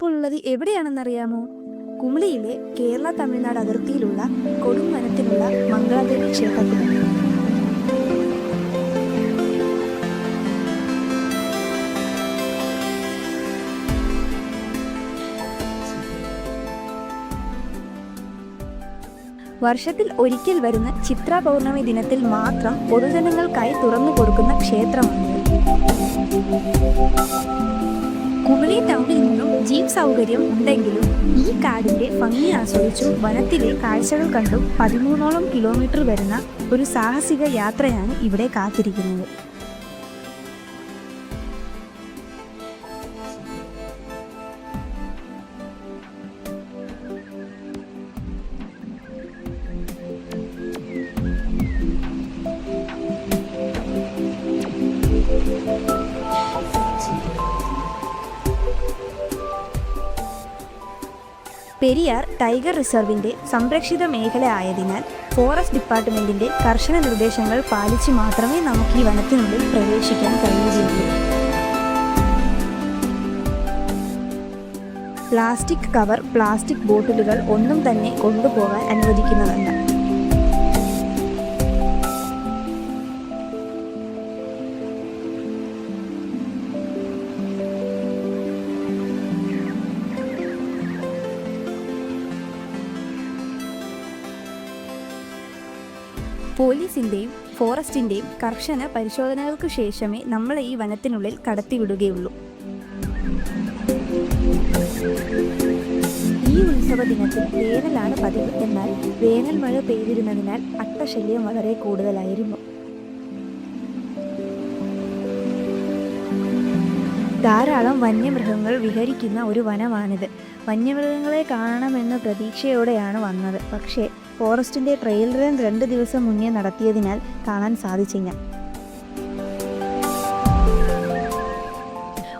ഞാനിപ്പോൾ ഉള്ളത് എവിടെയാണെന്നറിയാമോ? കുമളിയിലെ കേരള തമിഴ്നാട് അതിർത്തിയിലുള്ള കൊടും വനത്തിലുള്ള മംഗളാദേവി ക്ഷേത്രത്തിലാണ് വർഷത്തിൽ ഒരിക്കൽ വരുന്ന ചിത്ര പൗർണമി ദിനത്തിൽ മാത്രം പൊതുജനങ്ങൾക്കായി തുറന്നു കൊടുക്കുന്ന ക്ഷേത്രമാണ്. കുമളി ടൗണിൽ നിന്നും ജീപ്പ് സൗകര്യം ഉണ്ടെങ്കിലും ഈ കാടിന്റെ ഭംഗി ആസ്വദിച്ചു വനത്തിലെ കാഴ്ചകൾ കണ്ടും പതിമൂന്നോളം കിലോമീറ്റർ വരുന്ന ഒരു സാഹസിക യാത്രയാണ് ഇവിടെ കാത്തിരിക്കുന്നത്. പെരിയാർ ടൈഗർ റിസർവിന്റെ സംരക്ഷിത മേഖല ആയതിനാൽ ഫോറസ്റ്റ് ഡിപ്പാർട്ട്മെന്റിന്റെ കർശന നിർദ്ദേശങ്ങൾ പാലിച്ച് മാത്രമേ നമുക്ക് ഈ വനത്തിനുള്ളിൽ പ്രവേശിക്കാൻ കഴിയുകയുള്ളൂ. പ്ലാസ്റ്റിക് കവർ പ്ലാസ്റ്റിക് ബോട്ടിലുകൾ ഒന്നും തന്നെ കൊണ്ടുപോകാൻ അനുവദിക്കുന്നതല്ല. പോലീസിന്റെയും ഫോറസ്റ്റിന്റെയും കർശന പരിശോധനകൾക്ക് ശേഷമേ നമ്മളെ ഈ വനത്തിനുള്ളിൽ കടത്തിവിടുകയുള്ളൂ. ഈ ഉത്സവ ദിനത്തിൽ വേനലാണ് പതിവ് എന്നാൽ വേനൽ മഴ പെയ്തിരുന്നതിനാൽ അട്ടശല്യം വളരെ കൂടുതലായിരുന്നു. ധാരാളം വന്യമൃഗങ്ങൾ വിഹരിക്കുന്ന ഒരു വനമാണിത്. വന്യമൃഗങ്ങളെ കാണണമെന്ന പ്രതീക്ഷയോടെയാണ് വന്നത്. പക്ഷേ ഫോറസ്റ്റിന്റെ ട്രെയിൽ റൺ രണ്ട് ദിവസം മുന്നേ നടത്തിയതിനാൽ കാണാൻ സാധിച്ചില്ല.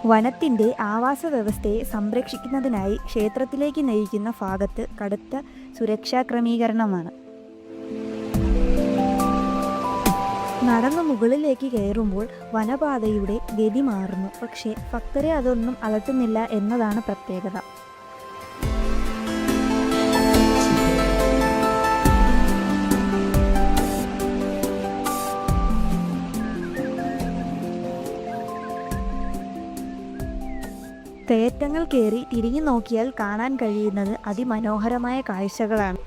വനത്തിന്റെ ആവാസ വ്യവസ്ഥയെ സംരക്ഷിക്കുന്നതിനായി ക്ഷേത്രത്തിലേക്ക് നയിക്കുന്ന ഭാഗത്ത് കടുത്ത സുരക്ഷാ ക്രമീകരണമാണ്. നടന്നു മുകളിലേക്ക് കയറുമ്പോൾ വനപാതയുടെ ഗതി മാറുന്നു. പക്ഷേ ഭക്തരെ അതൊന്നും അലട്ടുന്നില്ല എന്നതാണ് പ്രത്യേകത. കയറ്റങ്ങൾ കയറി തിരിഞ്ഞു നോക്കിയാൽ കാണാൻ കഴിയുന്നത് അതിമനോഹരമായ കാഴ്ചകളാണ്.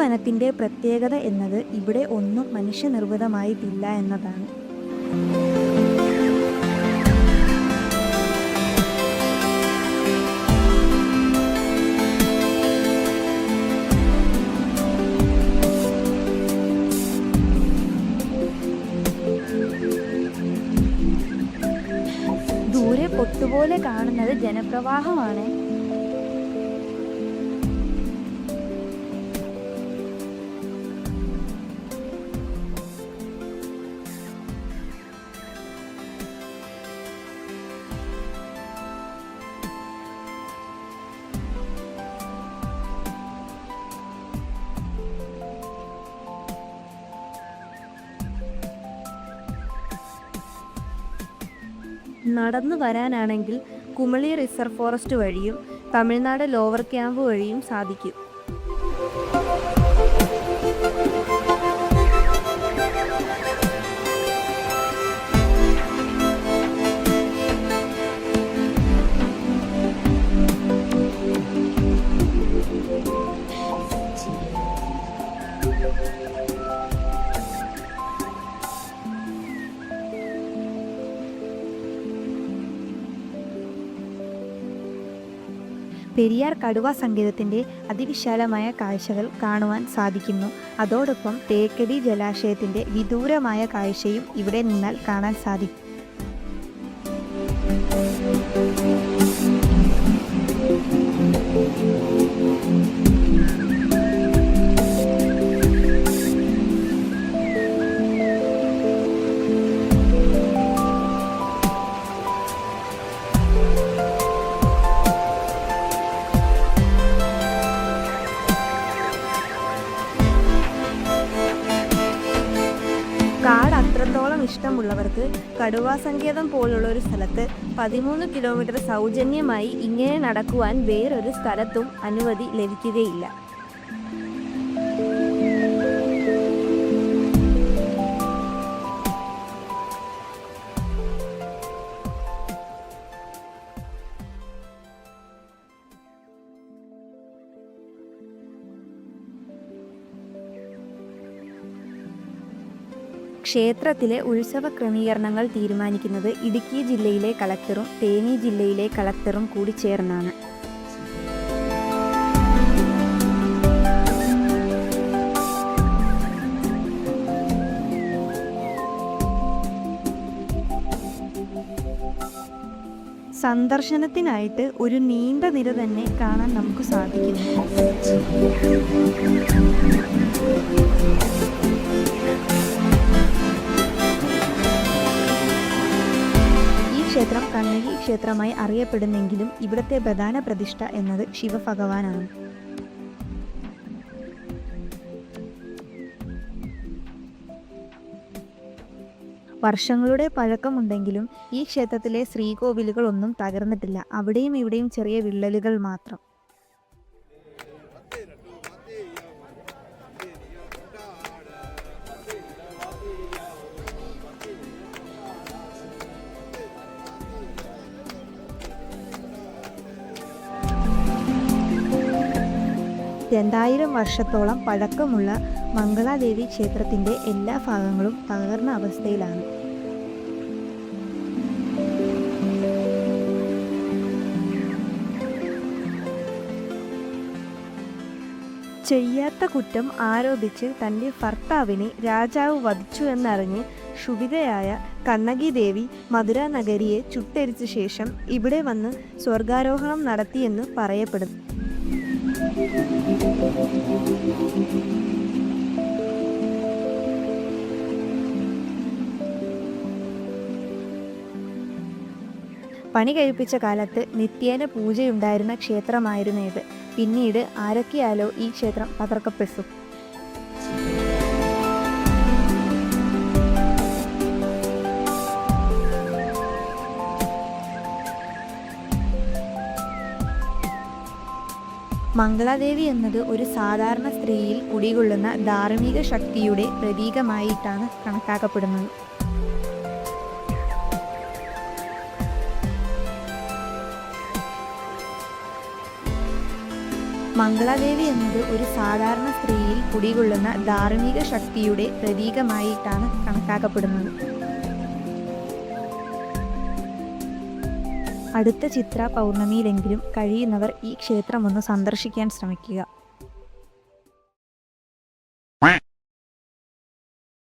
ഈ വനത്തിന്റെ പ്രത്യേകത എന്നത് ഇവിടെ ഒന്നും മനുഷ്യനിർമ്മിതമായിട്ടില്ല എന്നതാണ്. ദൂരെ പൊട്ടുപോലെ കാണുന്നത് ജനപ്രവാഹമാണ്. നടന്നു വരാനാണെങ്കിൽ കുമളി റിസർവ് ഫോറസ്റ്റ് വഴിയും തമിഴ്നാട് ലോവർ ക്യാമ്പ് വഴിയും സാധിക്കും. പെരിയാർ കടുവ സങ്കേതത്തിന്റെ അതിവിശാലമായ കാഴ്ചകൾ കാണുവാൻ സാധിക്കുന്നു. അതോടൊപ്പം തേക്കടി ജലാശയത്തിന്റെ വിദൂരമായ കാഴ്ചയും ഇവിടെ നിന്നാൽ കാണാൻ സാധിക്കും. കാട് അത്രത്തോളം ഇഷ്ടമുള്ളവർക്ക് കടുവാ സങ്കേതം പോലുള്ള ഒരു സ്ഥലത്ത് പതിമൂന്ന് കിലോമീറ്റർ സൗജന്യമായി ഇങ്ങനെ നടക്കുവാൻ വേറൊരു സ്ഥലത്തും അനുമതി ലഭിക്കുകയില്ല. ക്ഷേത്രത്തിലെ ഉത്സവ ക്രമീകരണങ്ങൾ തീരുമാനിക്കുന്നത് ഇടുക്കി ജില്ലയിലെ കളക്ടറും തേനി ജില്ലയിലെ കളക്ടറും കൂടി ചേർന്നാണ്. സന്ദർശനത്തിനായിട്ട് ഒരു നീണ്ട നിര തന്നെ കാണാൻ നമുക്ക് സാധിക്കുന്നു. ക്ഷേത്രം കണ്ണകി ക്ഷേത്രമായി അറിയപ്പെടുന്നെങ്കിലും ഇവിടുത്തെ പ്രധാന പ്രതിഷ്ഠ എന്നത് ശിവഭഗവാനാണ്. വർഷങ്ങളുടെ പഴക്കമുണ്ടെങ്കിലും ഈ ക്ഷേത്രത്തിലെ ശ്രീകോവിലുകളൊന്നും തകർന്നിട്ടില്ല. അവിടെയും ഇവിടെയും ചെറിയ വിള്ളലുകൾ മാത്രം. രണ്ടായിരം വർഷത്തോളം പഴക്കമുള്ള മംഗളാദേവി ക്ഷേത്രത്തിന്റെ എല്ലാ ഭാഗങ്ങളും തകർന്ന അവസ്ഥയിലാണ്. ചെയ്യാത്ത കുറ്റം ആരോപിച്ച് തന്റെ ഭർത്താവിനെ രാജാവ് വധിച്ചു എന്നറിഞ്ഞ് ക്ഷുഭിതയായ കണ്ണകി ദേവി മധുര നഗരിയെ ചുട്ടരിച്ച ശേഷം ഇവിടെ വന്ന് സ്വർഗാരോഹണം നടത്തിയെന്ന് പറയപ്പെടുന്നു. പണി കഴിപ്പിച്ച കാലത്ത് നിത്യേന പൂജയുണ്ടായിരുന്ന ക്ഷേത്രമായിരുന്നു ഇത്. പിന്നീട് ആരൊക്കെയാലോ ഈ ക്ഷേത്രം തകർക്കപ്പെട്ടു മംഗളാദേവി എന്നത് ഒരു സാധാരണ സ്ത്രീയിൽ കുടികൊള്ളുന്ന ധാർമ്മിക ശക്തിയുടെ പ്രതീകമായിട്ടാണ് കണക്കാക്കപ്പെടുന്നത്. മംഗളാദേവി എന്നത് ഒരു സാധാരണ സ്ത്രീയിൽ കുടികൊള്ളുന്ന ധാർമ്മിക ശക്തിയുടെ പ്രതീകമായിട്ടാണ് കണക്കാക്കപ്പെടുന്നത്. അടുത്ത ചിത്ര പൗർണമിയിലെങ്കിലും കഴിയുന്നവർ ഈ ക്ഷേത്രം ഒന്ന് സന്ദർശിക്കാൻ ശ്രമിക്കുക.